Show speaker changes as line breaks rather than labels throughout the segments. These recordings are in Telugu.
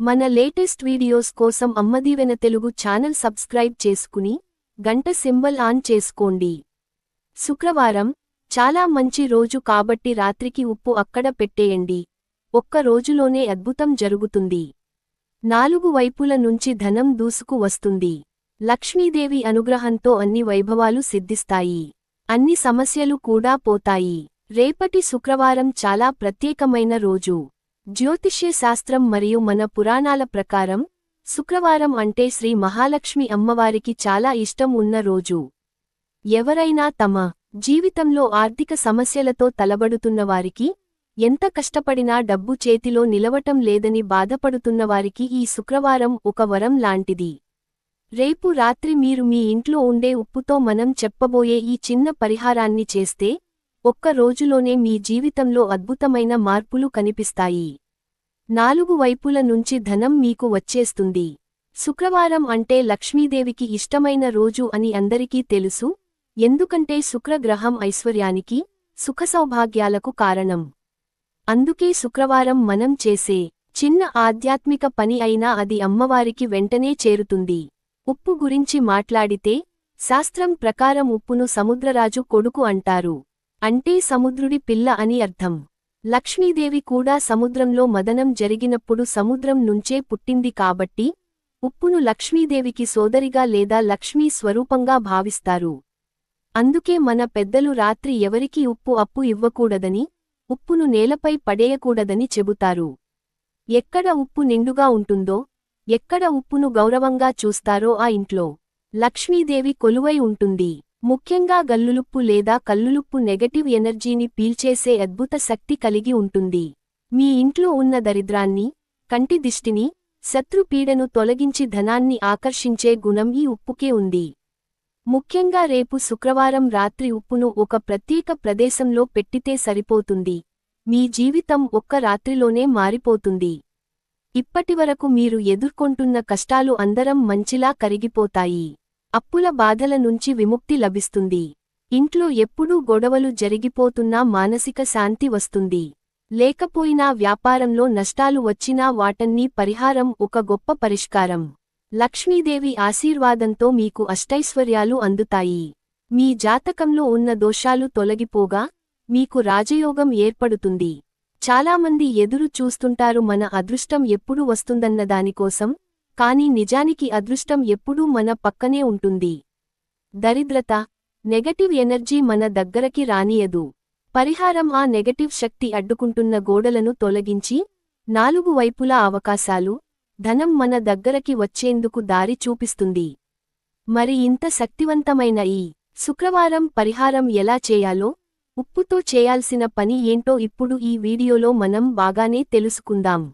మన లేటెస్ట్ వీడియోస్ కోసం అమ్మదీవెన తెలుగు ఛానల్ సబ్స్క్రైబ్ చేసుకుని గంట సింబల్ ఆన్ చేసుకోండి. శుక్రవారం చాలా మంచి రోజు కాబట్టి రాత్రికి ఉప్పు అక్కడ పెట్టేయండి. ఒక్క రోజులోనే అద్భుతం జరుగుతుంది. నాలుగు వైపుల నుంచి ధనం దూసుకు వస్తుంది. లక్ష్మీదేవి అనుగ్రహంతో అన్ని వైభవాలు సిద్ధిస్తాయి. అన్ని సమస్యలు కూడా పోతాయి. రేపటి శుక్రవారం చాలా ప్రత్యేకమైన రోజు. జ్యోతిష్య శాస్త్రం మరియు మన పురాణాల ప్రకారం శుక్రవారం అంటే శ్రీ మహాలక్ష్మి అమ్మవారికి చాలా ఇష్టం ఉన్న రోజు. ఎవరైనా తమ జీవితంలో ఆర్థిక సమస్యలతో తలబడుతున్నవారికి ఎంత కష్టపడినా డబ్బు చేతిలో నిలవటం లేదని బాధపడుతున్నవారికి ఈ శుక్రవారం ఒక వరం లాంటిది. రేపు రాత్రి మీరు మీ ఇంట్లో ఉండే ఉప్పుతో మనం చెప్పబోయే ఈ చిన్న పరిహారాన్ని చేస్తే ఒక్క రోజులోనే మీ జీవితంలో అద్భుతమైన మార్పులు కనిపిస్తాయి. నాలుగు వైపుల నుంచి ధనం మీకు వచ్చేస్తుంది. శుక్రవారం అంటే లక్ష్మీదేవికి ఇష్టమైన రోజు అని అందరికీ తెలుసు. ఎందుకంటే శుక్రగ్రహం ఐశ్వర్యానికి సుఖసౌభాగ్యాలకు కారణం. అందుకే శుక్రవారం మనం చేసే చిన్న ఆధ్యాత్మిక పని అయినా అది అమ్మవారికి వెంటనే చేరుతుంది. ఉప్పు గురించి మాట్లాడితే శాస్త్రం ప్రకారం ఉప్పును సముద్రరాజు కొడుకు అంటారు. అంటే సముద్రుడి పిల్ల అని అర్థం. లక్ష్మీదేవి కూడా సముద్రంలో మదనం జరిగినప్పుడు సముద్రం నుంచే పుట్టింది కాబట్టి ఉప్పును లక్ష్మీదేవికి సోదరిగా లేదా లక్ష్మీ స్వరూపంగా భావిస్తారు. అందుకే మన పెద్దలు రాత్రి ఎవరికీ ఉప్పు అప్పు ఇవ్వకూడదని ఉప్పును నేలపై పడేయకూడదని చెబుతారు. ఎక్కడ ఉప్పు నిండుగా ఉంటుందో ఎక్కడ ఉప్పును గౌరవంగా చూస్తారో ఆ ఇంట్లో లక్ష్మీదేవి కొలువై ఉంటుంది. ముఖ్యంగా గల్లులుప్పు లేదా కల్లులుప్పు నెగటివ్ ఎనర్జీని పీల్చేసే అద్భుత శక్తి కలిగి ఉంటుంది. మీ ఇంట్లో ఉన్న దరిద్రాన్ని కంటి దిష్టిని శత్రుపీడను తొలగించి ధనాన్ని ఆకర్షించే గుణం ఈ ఉప్పుకే ఉంది. ముఖ్యంగా రేపు శుక్రవారం రాత్రి ఉప్పును ఒక ప్రత్యేక ప్రదేశంలో పెట్టితే సరిపోతుంది. మీ జీవితం ఒక్క రాత్రిలోనే మారిపోతుంది. ఇప్పటివరకు మీరు ఎదుర్కొంటున్న కష్టాలు అందరం మంచిలా కరిగిపోతాయి. అప్పుల బాధల నుంచి విముక్తి లభిస్తుంది. ఇంట్లో ఎప్పుడూ గొడవలు జరిగిపోతున్నా మానసిక శాంతి వస్తుంది. లేకపోయినా వ్యాపారంలో నష్టాలు వచ్చినా వాటన్నీ పరిహారం ఒక గొప్ప పరిష్కారం. లక్ష్మీదేవి ఆశీర్వాదంతో మీకు అష్టైశ్వర్యాలు అందుతాయి. మీ జాతకంలో ఉన్న దోషాలు తొలగిపోగా మీకు రాజయోగం ఏర్పడుతుంది. చాలామంది ఎదురు చూస్తుంటారు మన అదృష్టం ఎప్పుడు వస్తుందన్న దానికోసం కాని నిజానికి అదృష్టం ఎప్పుడూ మన పక్కనే ఉంటుంది. దరిద్రత నెగటివ్ ఎనర్జీ మన దగ్గరకి రానియదు. పరిహారం ఆ నెగటివ్ శక్తి అడ్డుకుంటున్న గోడలను తొలగించి నాలుగు వైపులా అవకాశాలు ధనం మన దగ్గరకి వచ్చేందుకు దారి చూపిస్తుంది. మరి ఇంత శక్తివంతమైన ఈ శుక్రవారం పరిహారం ఎలా చేయాలో ఉప్పుతో చేయాల్సిన పని ఏంటో ఇప్పుడు ఈ వీడియోలో మనం బాగానే తెలుసుకుందాం.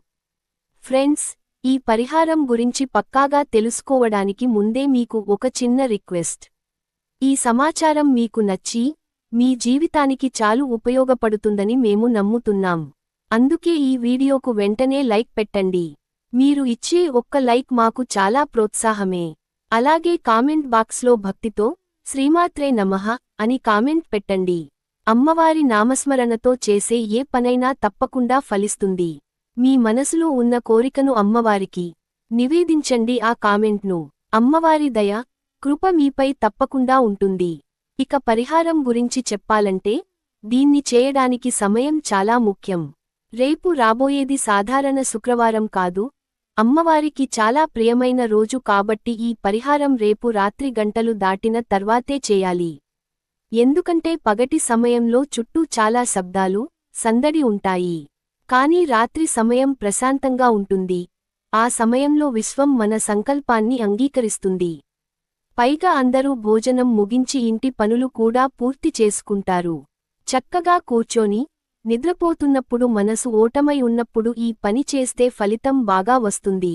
ఫ్రెండ్స్ ఈ పరిహారం గురించి పక్కాగా తెలుసుకోవడానికి ముందే మీకు ఒక చిన్న రిక్వెస్ట్. ఈ సమాచారం మీకు నచ్చి మీ జీవితానికి చాలు ఉపయోగపడుతుందని మేము నమ్ముతున్నాం. అందుకే ఈ వీడియోకు వెంటనే లైక్ పెట్టండి. మీరు ఇచ్చే ఒక్క లైక్ మాకు చాలా ప్రోత్సాహమే. అలాగే కామెంట్ బాక్స్లో భక్తితో శ్రీమాత్రే నమః అని కామెంట్ పెట్టండి. అమ్మవారి నామస్మరణతో చేసే ఏ పనైనా తప్పకుండా ఫలిస్తుంది. మీ మనసులో ఉన్న కోరికను అమ్మవారికి నివేదించండి ఆ కామెంట్ను. అమ్మవారి దయ కృప మీపై తప్పకుండా ఉంటుంది. ఇక పరిహారం గురించి చెప్పాలంటే దీన్ని చేయడానికి సమయం చాలా ముఖ్యం. రేపు రాబోయేది సాధారణ శుక్రవారం కాదు. అమ్మవారికి చాలా ప్రియమైన రోజు కాబట్టి ఈ పరిహారం రేపు రాత్రి గంటలు దాటిన తర్వాతే చేయాలి. ఎందుకంటే పగటి సమయంలో చుట్టూ చాలా శబ్దాలు సందడి ఉంటాయి. కానీ రాత్రి సమయం ప్రశాంతంగా ఉంటుంది. ఆ సమయంలో విశ్వం మన సంకల్పాన్ని అంగీకరిస్తుంది. పైగా అందరూ భోజనం ముగించి ఇంటి పనులు కూడా పూర్తి చేసుకుంటారు. చక్కగా కూర్చొని నిద్రపోతున్నప్పుడు మనసు ఓటమై ఉన్నప్పుడు ఈ పని చేస్తే ఫలితం బాగా వస్తుంది.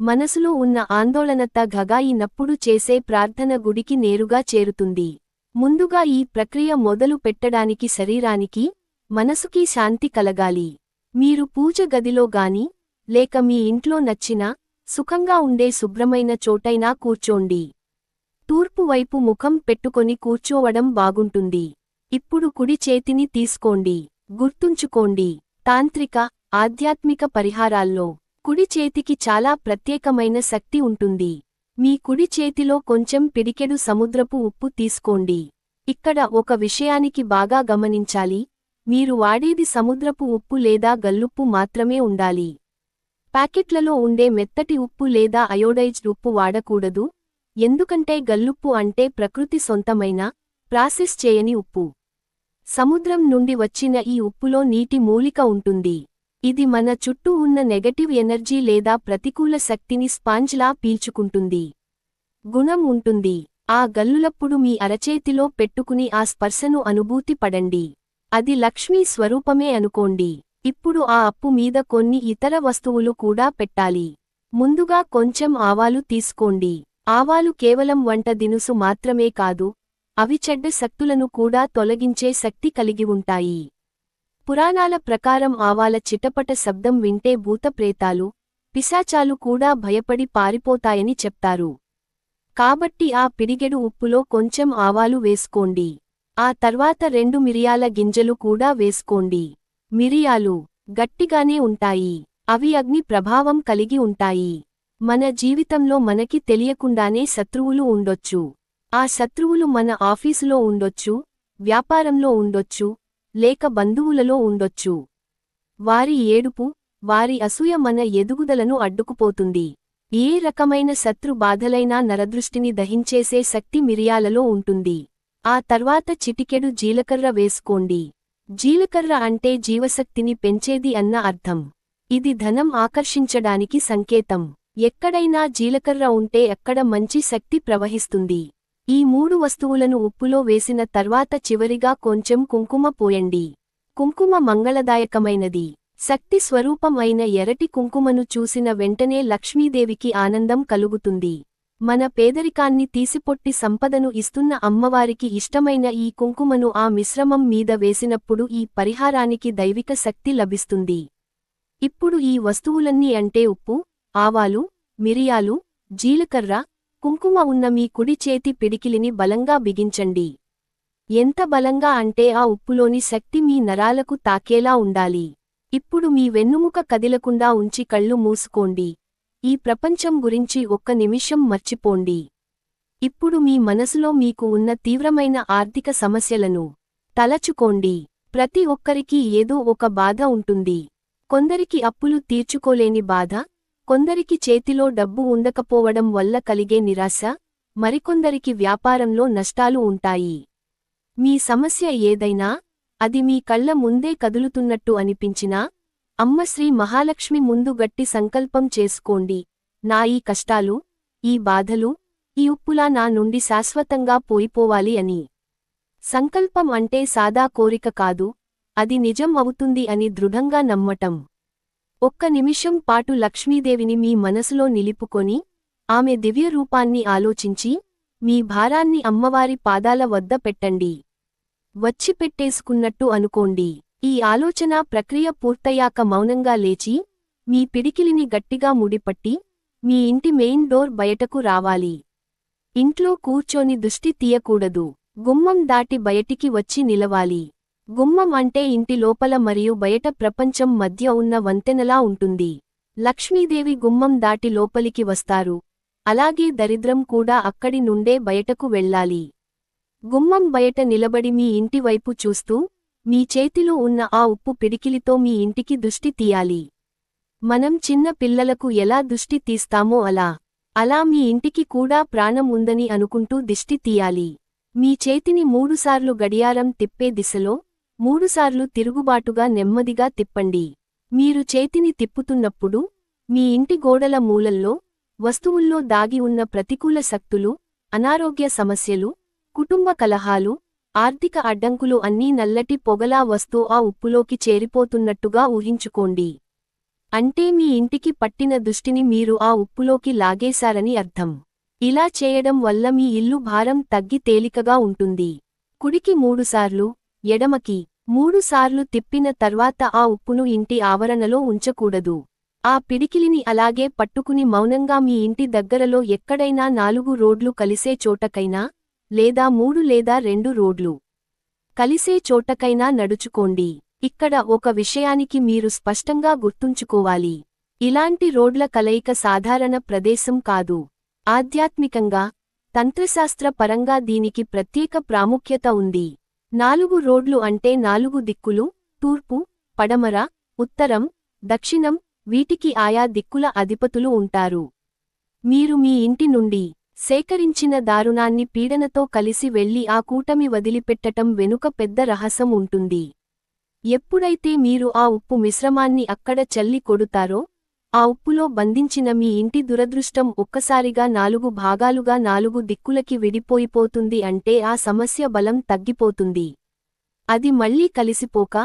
మనసులో ఉన్న ఆందోళనత గగాయినప్పుడు చేసే ప్రార్థన గుడికి నేరుగా చేరుతుంది. ముందుగా ఈ ప్రక్రియ మొదలు పెట్టడానికి శరీరానికి మనసుకి శాంతి కలగాలి. మీరు పూజ గదిలో గాని లేక మీ ఇంట్లో నచ్చిన సుఖంగా ఉండే శుభ్రమైన చోటైనా కూర్చోండి. తూర్పు వైపు ముఖం పెట్టుకొని కూర్చోవడం బాగుంటుంది. ఇప్పుడు కుడి చేతిని తీసుకోండి. గుర్తుంచుకోండి. తాంత్రిక ఆధ్యాత్మిక పరిహారాల్లో కుడి చేతికి చాలా ప్రత్యేకమైన శక్తి ఉంటుంది. మీ కుడి చేతిలో కొంచెం పిడికెడు సముద్రపు ఉప్పు తీసుకోండి. ఇక్కడ ఒక విషయానికి బాగా గమనించాలి. మీరు వాడేది సముద్రపు ఉప్పు లేదా గల్లుప్పు మాత్రమే ఉండాలి. ప్యాకెట్లలో ఉండే మెత్తటి ఉప్పు లేదా అయోడైజ్డ్ ఉప్పు వాడకూడదు. ఎందుకంటే గల్లుప్పు అంటే ప్రకృతి సొంతమైన ప్రాసెస్ చేయని ఉప్పు. సముద్రం నుండి వచ్చిన ఈ ఉప్పులో నీటి మూలిక ఉంటుంది. ఇది మన చుట్టూ ఉన్న నెగటివ్ ఎనర్జీ లేదా ప్రతికూల శక్తిని స్పాంజ్లా పీల్చుకుంటుంది. గుణం ఉంటుంది. ఆ గల్లులప్పుడు మీ అరచేతిలో పెట్టుకుని ఆ స్పర్శను అనుభూతి పడండి. అది లక్ష్మీ స్వరూపమే అనుకోండి. ఇప్పుడు ఆ అప్పు మీద కొన్ని ఇతర వస్తువులు కూడా పెట్టాలి. ముందుగా కొంచెం ఆవాలు తీసుకోండి. ఆవాలు కేవలం వంట దినుసు మాత్రమే కాదు అవి చెడ్డ శక్తులను కూడా తొలగించే శక్తి కలిగి ఉంటాయి. పురాణాల ప్రకారం ఆవాల చిటపట శబ్దం వింటే భూతప్రేతాలు పిశాచాలు కూడా భయపడి పారిపోతాయని చెప్తారు. కాబట్టి ఆ పిడిగెడు ఉప్పులో కొంచెం ఆవాలు వేసుకోండి. ఆ తర్వాత రెండు మిరియాల గింజలు కూడా వేసుకోండి. మిరియాలు గట్టిగానే ఉంటాయి. అవి అగ్ని ప్రభావం కలిగి ఉంటాయి. మన జీవితంలో మనకి తెలియకుండానే శత్రువులు ఉండొచ్చు. ఆ శత్రువులు మన ఆఫీసులో ఉండొచ్చు వ్యాపారంలో ఉండొచ్చు లేక బంధువులలో ఉండొచ్చు. వారి ఏడుపు వారి అసూయ మన ఎదుగుదలను అడ్డుకుపోతుంది. ఏ రకమైన శత్రు బాధలైనా నరదృష్టిని దహించేసే శక్తి మిరియాలలో ఉంటుంది. ఆ తర్వాత చిటికెడు జీలకర్ర వేసుకోండి. జీలకర్ర అంటే జీవశక్తిని పెంచేది అన్న అర్థం. ఇది ధనం ఆకర్షించడానికి సంకేతం. ఎక్కడైనా జీలకర్ర ఉంటే అక్కడ మంచి శక్తి ప్రవహిస్తుంది. ఈ మూడు వస్తువులను ఉప్పులో వేసిన తర్వాత చివరిగా కొంచెం కుంకుమ పోయండి. కుంకుమ మంగళదాయకమైనది. శక్తి స్వరూపం అయిన ఎరటి కుంకుమను చూసిన వెంటనే లక్ష్మీదేవికి ఆనందం కలుగుతుంది. మన పేదరికాన్ని తీసిపొట్టి సంపదను ఇస్తున్న అమ్మవారికి ఇష్టమైన ఈ కుంకుమను ఆ మిశ్రమం మీద వేసినప్పుడు ఈ పరిహారానికి దైవిక శక్తి లభిస్తుంది. ఇప్పుడు ఈ వస్తువులన్నీ అంటే ఉప్పు ఆవాలు మిరియాలు జీలకర్ర కుంకుమ ఉన్న మీ కుడి చేతి పిడికిలిని బలంగా బిగించండి. ఎంత బలంగా అంటే ఆ ఉప్పులోని శక్తి మీ నరాలకు తాకేలా ఉండాలి. ఇప్పుడు మీ వెన్నుముక కదిలకుండా ఉంచి కళ్ళు మూసుకోండి. ఈ ప్రపంచం గురించి ఒక్క నిమిషం మర్చిపోండి. ఇప్పుడు మీ మనసులో మీకు ఉన్న తీవ్రమైన ఆర్థిక సమస్యలను తలచుకోండి. ప్రతి ఒక్కరికి ఏదో ఒక బాధ ఉంటుంది. కొందరికి అప్పులు తీర్చుకోలేని బాధ కొందరికి చేతిలో డబ్బు ఉండకపోవడం వల్ల కలిగే నిరాశ మరికొందరికి వ్యాపారంలో నష్టాలు ఉంటాయి. మీ సమస్య ఏదైనా అది మీ కళ్ళ ముందే కదులుతున్నట్టు అనిపించినా అమ్మ శ్రీ మహాలక్ష్మి ముందు గట్టి సంకల్పం చేసుకోండి. నా ఈ కష్టాలు ఈ బాధలు ఈ ఉప్పులా నా నుండి శాశ్వతంగా పోయిపోవాలి అని. సంకల్పం అంటే సాదా కోరిక కాదు అది నిజం అవుతుంది అని దృఢంగా నమ్మటం. ఒక్క నిమిషం పాటు లక్ష్మీదేవిని మీ మనసులో నిలుపుకొని ఆమె దివ్య రూపాన్ని ఆలోచించి మీ భారాన్ని అమ్మవారి పాదాల వద్ద పెట్టండి. వచ్చి పెట్టేసుకున్నట్టు అనుకోండి. ఈ ఆలోచన ప్రక్రియ పూర్తయ్యాక మౌనంగా లేచి మీ పిడికిలిని గట్టిగా ముడిపట్టి మీ ఇంటి మెయిన్ డోర్ బయటకు రావాలి. ఇంట్లో కూర్చొని దుష్టి తీయకూడదు. గుమ్మం దాటి బయటికి వచ్చి నిలవాలి. గుమ్మం అంటే ఇంటి లోపల మరియు బయట ప్రపంచం మధ్య ఉన్న వంతెనలా ఉంటుంది. లక్ష్మీదేవి గుమ్మం దాటి లోపలికి వస్తారు. అలాగే దరిద్రం కూడా అక్కడి నుండే బయటకు వెళ్ళాలి. గుమ్మం బయట నిలబడి మీ ఇంటివైపు చూస్తూ మీ చేతిలో ఉన్న ఆ ఉప్పు పిడికిలితో మీ ఇంటికి దుష్టి తీయాలి. మనం చిన్న పిల్లలకు ఎలా దుష్టి తీస్తామో అలా. అలా మీ ఇంటికి కూడా ప్రాణం ఉందని అనుకుంటూ దిష్టి తీయాలి. మీ చేతిని మూడుసార్లు గడియారం తిప్పే దిశలో మూడుసార్లు తిరుగుబాటుగా నెమ్మదిగా తిప్పండి. మీరు చేతిని తిప్పుతున్నప్పుడు మీ ఇంటి గోడల మూలల్లో వస్తువుల్లో దాగి ఉన్న ప్రతికూల శక్తులు అనారోగ్య సమస్యలు కుటుంబ కలహాలు ఆర్థిక అడ్డంకులు అన్నీ నల్లటి పొగలా వస్తూ ఆ ఉప్పులోకి చేరిపోతున్నట్టుగా ఊహించుకోండి. అంటే మీ ఇంటికి పట్టిన దుష్టిని మీరు ఆ ఉప్పులోకి లాగేశారని అర్థం. ఇలా చేయడం వల్ల మీ ఇల్లు భారం తగ్గి తేలికగా ఉంటుంది. కుడికి మూడుసార్లు ఎడమకి మూడుసార్లు తిప్పిన తర్వాత ఆ ఉప్పును ఇంటి ఆవరణలో ఉంచకూడదు. ఆ పిడికిలిని అలాగే పట్టుకుని మౌనంగా మీ ఇంటి దగ్గరలో ఎక్కడైనా నాలుగు రోడ్లు కలిసే చోటకైనా లేదా మూడు లేదా రెండు రోడ్లు. కలిసే చోటకైనా నడుచుకోండి. ఇక్కడ ఒక విషయానికి మీరు స్పష్టంగా గుర్తుంచుకోవాలి. ఇలాంటి రోడ్ల కలయిక సాధారణ ప్రదేశం కాదు. ఆధ్యాత్మికంగా తంత్రశాస్త్ర పరంగా దీనికి ప్రత్యేక ప్రాముఖ్యత ఉంది. నాలుగు రోడ్లు అంటే నాలుగు దిక్కులు తూర్పు పడమర ఉత్తరం దక్షిణం వీటికి ఆయా దిక్కుల అధిపతులు ఉంటారు. మీరు మీ ఇంటి నుండి సేకరించిన దారుణాన్ని పీడనతో కలిసి వెళ్ళి ఆ కూటమి వదిలిపెట్టటం వెనుక పెద్ద రహసం ఉంటుంది. ఎప్పుడైతే మీరు ఆ ఉప్పు మిశ్రమాన్ని అక్కడ చల్లి కొడుతారో ఆ ఉప్పులో బంధించిన మీ ఇంటి దురదృష్టం ఒక్కసారిగా నాలుగు భాగాలుగా నాలుగు దిక్కులకి విడిపోయిపోతుంది అంటే ఆ సమస్య బలం తగ్గిపోతుంది. అది మళ్ళీ కలిసిపోక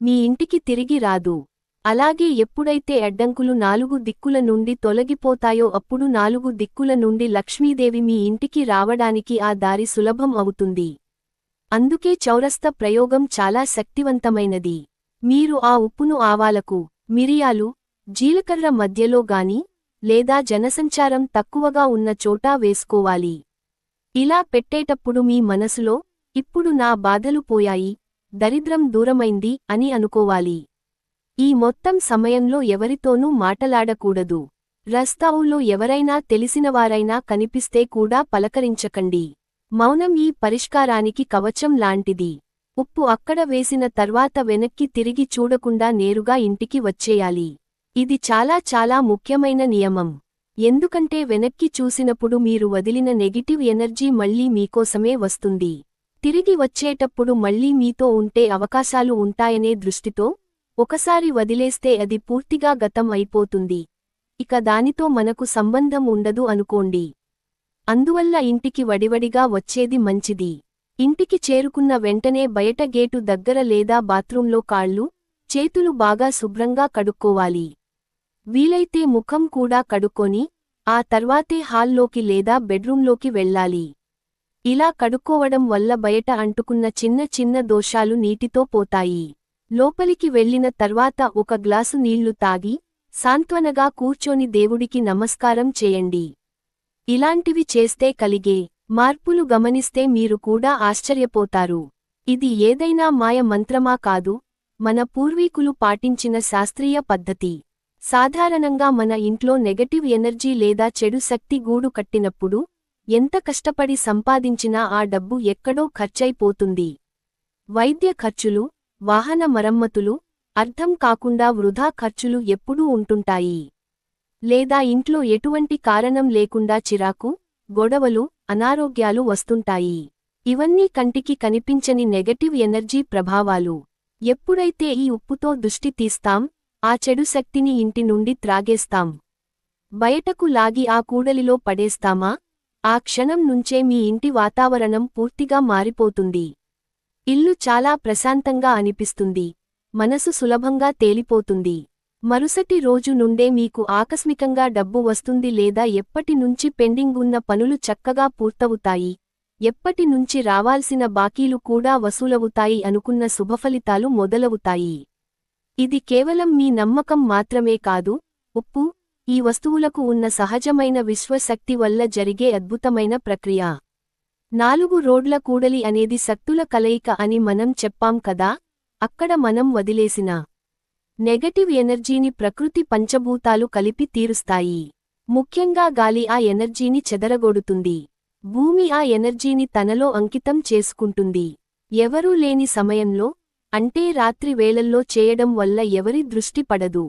మీ ఇంటికి తిరిగి రాదు. అలాగే ఎప్పుడైతే అడ్డంకులు నాలుగు దిక్కుల నుండి తొలగిపోతాయో అప్పుడు నాలుగు దిక్కుల నుండి లక్ష్మీదేవి మీ ఇంటికి రావడానికి ఆ దారి సులభం అవుతుంది. అందుకే చౌరస్త ప్రయోగం చాలా శక్తివంతమైనది. మీరు ఆ ఉప్పును ఆవాలకు మిరియాలు జీలకర్ర మధ్యలో గాని లేదా జనసంచారం తక్కువగా ఉన్న చోటా వేసుకోవాలి. ఇలా పెట్టేటప్పుడు మీ మనసులో ఇప్పుడు నా బాధలు పోయాయి దరిద్రం దూరమైంది అని అనుకోవాలి. ఈ మొత్తం సమయంలో ఎవరితోనూ మాటలాడకూడదు. రస్తావుల్లో ఎవరైనా తెలిసినవారైనా కనిపిస్తే కూడా పలకరించకండి. మౌనం ఈ పరిష్కారానికి కవచం లాంటిది. ఉప్పు అక్కడ వేసిన తర్వాత వెనక్కి తిరిగి చూడకుండా నేరుగా ఇంటికి వచ్చేయాలి. ఇది చాలా చాలా ముఖ్యమైన నియమం. ఎందుకంటే వెనక్కి చూసినప్పుడు మీరు వదిలిన నెగిటివ్ ఎనర్జీ మళ్ళీ మీకోసమే వస్తుంది. తిరిగి వచ్చేటప్పుడు మళ్ళీ మీతో ఉంటే అవకాశాలు ఉంటాయనే దృష్టితో ఒకసారి వదిలేస్తే అది పూర్తిగా గతం అయిపోతుంది. ఇక దానితో మనకు సంబంధం ఉండదు అనుకోండి. అందువల్ల ఇంటికి వడివడిగా వచ్చేది మంచిది. ఇంటికి చేరుకున్న వెంటనే బయట గేటు దగ్గర లేదా బాత్రూంలో కాళ్ళు చేతులు బాగా శుభ్రంగా కడుక్కోవాలి. వీలైతే ముఖం కూడా కడుక్కొని ఆ తర్వాతే హాల్లోకి లేదా బెడ్రూంలోకి వెళ్ళాలి. ఇలా కడుక్కోవడం వల్ల బయట అంటుకున్న చిన్న చిన్న దోషాలు నీటితో పోతాయి. లోపలికి వెళ్ళిన తర్వాత ఒక గ్లాసు నీళ్ళు తాగి సాంత్వనగా కూర్చొని దేవుడికి నమస్కారం చేయండి. ఇలాంటివి చేస్తే కలిగే మార్పులు గమనిస్తే మీరు కూడా ఆశ్చర్యపోతారు. ఇది ఏదైనా మాయ మంత్రమా కాదు మన పూర్వీకులు పాటించిన శాస్త్రీయ పద్ధతి. సాధారణంగా మన ఇంట్లో నెగటివ్ ఎనర్జీ లేదా చెడు శక్తి గూడు కట్టినప్పుడు ఎంత కష్టపడి సంపాదించినా ఆ డబ్బు ఎక్కడో ఖర్చైపోతుంది. వైద్య ఖర్చులు వాహన మరమ్మతులు అర్థం కాకుండా వృధా ఖర్చులు ఎప్పుడూ ఉంటుంటాయి. లేదా ఇంట్లో ఎటువంటి కారణం లేకుండా చిరాకు గొడవలు అనారోగ్యాలు వస్తుంటాయి. ఇవన్నీ కంటికి కనిపించని నెగటివ్ ఎనర్జీ ప్రభావాలు. ఎప్పుడైతే ఈ ఉప్పుతో దృష్టి తీస్తాం ఆ చెడు శక్తిని ఇంటి నుండి త్రాగేస్తాం. బయటకు లాగి ఆ కూడలిలో పడేస్తామా? ఆ క్షణం నుంచే మీ ఇంటి వాతావరణం పూర్తిగా మారిపోతుంది. ఇల్లు చాలా ప్రశాంతంగా అనిపిస్తుంది. మనసు సులభంగా తేలిపోతుంది. మరుసటి రోజు నుండే మీకు ఆకస్మికంగా డబ్బు వస్తుంది లేదా ఎప్పటి నుంచి పెండింగ్ ఉన్న పనులు చక్కగా పూర్తవుతాయి. ఎప్పటి నుంచి రావాల్సిన బాకీలు కూడా వసూలవుతాయి అనుకున్న శుభఫలితాలు మొదలవుతాయి. ఇది కేవలం మీ నమ్మకం మాత్రమే కాదు ఉప్పు ఈ వస్తువులకు ఉన్న సహజమైన విశ్వశక్తి వల్ల జరిగే అద్భుతమైన ప్రక్రియ. నాలుగు రోడ్ల కూడలి అనేది సత్తుల కలయిక అని మనం చెప్పాం కదా అక్కడ మనం వదిలేసిన నెగటివ్ ఎనర్జీని ప్రకృతి పంచభూతాలు కలిపి తీరుస్తాయి. ముఖ్యంగా గాలి ఆ ఎనర్జీని చెదరగొడుతుంది. భూమి ఆ ఎనర్జీని తనలో అంకితం చేసుకుంటుంది. ఎవరూ లేని సమయంలో అంటే రాత్రి వేళల్లో చేయడం వల్ల ఎవరి దృష్టి పడదు.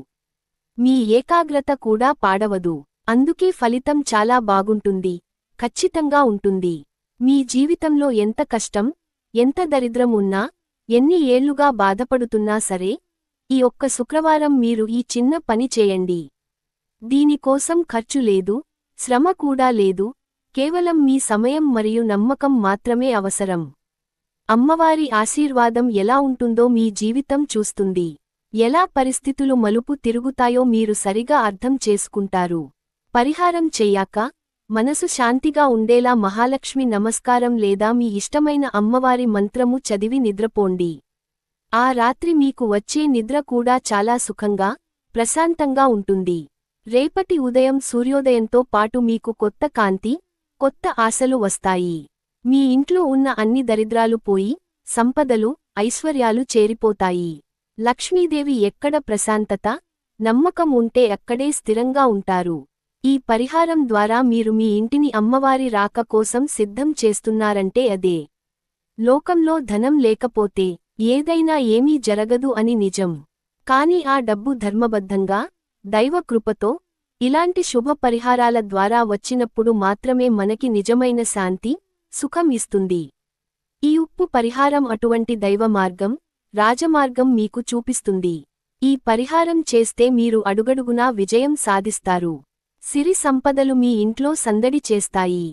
మీ ఏకాగ్రత కూడా పాడవదు. అందుకే ఫలితం చాలా బాగుంటుంది. ఖచ్చితంగా ఉంటుంది. మీ జీవితంలో ఎంత కష్టం ఎంత దరిద్రం ఉన్నా ఎన్ని ఏళ్ళుగా బాధపడుతున్నా సరే ఈ ఒక్క శుక్రవారం మీరు ఈ చిన్న పని చేయండి. దీనికోసం ఖర్చు లేదు శ్రమ కూడా లేదు కేవలం మీ సమయం మరియు నమ్మకం మాత్రమే అవసరం. అమ్మవారి ఆశీర్వాదం ఎలా ఉంటుందో మీ జీవితం చూస్తుంది. ఎలా పరిస్థితులు మలుపు తిరుగుతాయో మీరు సరిగా అర్థం చేసుకుంటారు. పరిహారం చెయ్యాక మనసు శాంతిగా ఉండేలా మహాలక్ష్మి నమస్కారం లేదా మీ ఇష్టమైన అమ్మవారి మంత్రము చదివి నిద్రపోండి. ఆ రాత్రి మీకు వచ్చే నిద్ర కూడా చాలా సుఖంగా ప్రశాంతంగా ఉంటుంది. రేపటి ఉదయం సూర్యోదయంతో పాటు మీకు కొత్త కాంతి కొత్త ఆశలు వస్తాయి. మీ ఇంట్లో ఉన్న అన్ని దరిద్రాలు పోయి సంపదలు ఐశ్వర్యాలు చేరిపోతాయి. లక్ష్మీదేవి ఎక్కడ ప్రశాంతత నమ్మకం ఉంటే అక్కడే స్థిరంగా ఉంటారు. ఈ పరిహారం ద్వారా మీరు మీ ఇంటిని అమ్మవారి రాక కోసం సిద్ధం చేస్తున్నారంటే అదే. లోకంలో ధనం లేకపోతే ఏదైనా ఏమీ జరగదు అని నిజం. కాని ఆ డబ్బు ధర్మబద్ధంగా దైవ కృపతో ఇలాంటి శుభ పరిహారాల ద్వారా వచ్చినప్పుడు మాత్రమే మనకి నిజమైన శాంతి సుఖం ఇస్తుంది. ఈ ఉప్పు పరిహారం అటువంటి దైవ మార్గం రాజమార్గం మీకు చూపిస్తుంది. ఈ పరిహారం చేస్తే మీరు అడుగడుగునా విజయం సాధిస్తారు. సిరి సంపదలు మీ ఇంట్లో సందడి చేస్తాయి.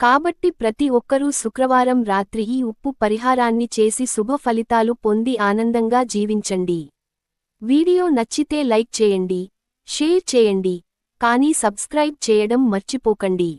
కాబట్టి ప్రతి ఒక్కరూ శుక్రవారం రాత్రి ఈ ఉప్పు పరిహారాన్ని చేసి శుభ ఫలితాలు పొంది ఆనందంగా జీవించండి. వీడియో నచ్చితే లైక్ చేయండి షేర్ చేయండి కానీ సబ్స్క్రైబ్ చేయడం మర్చిపోకండి.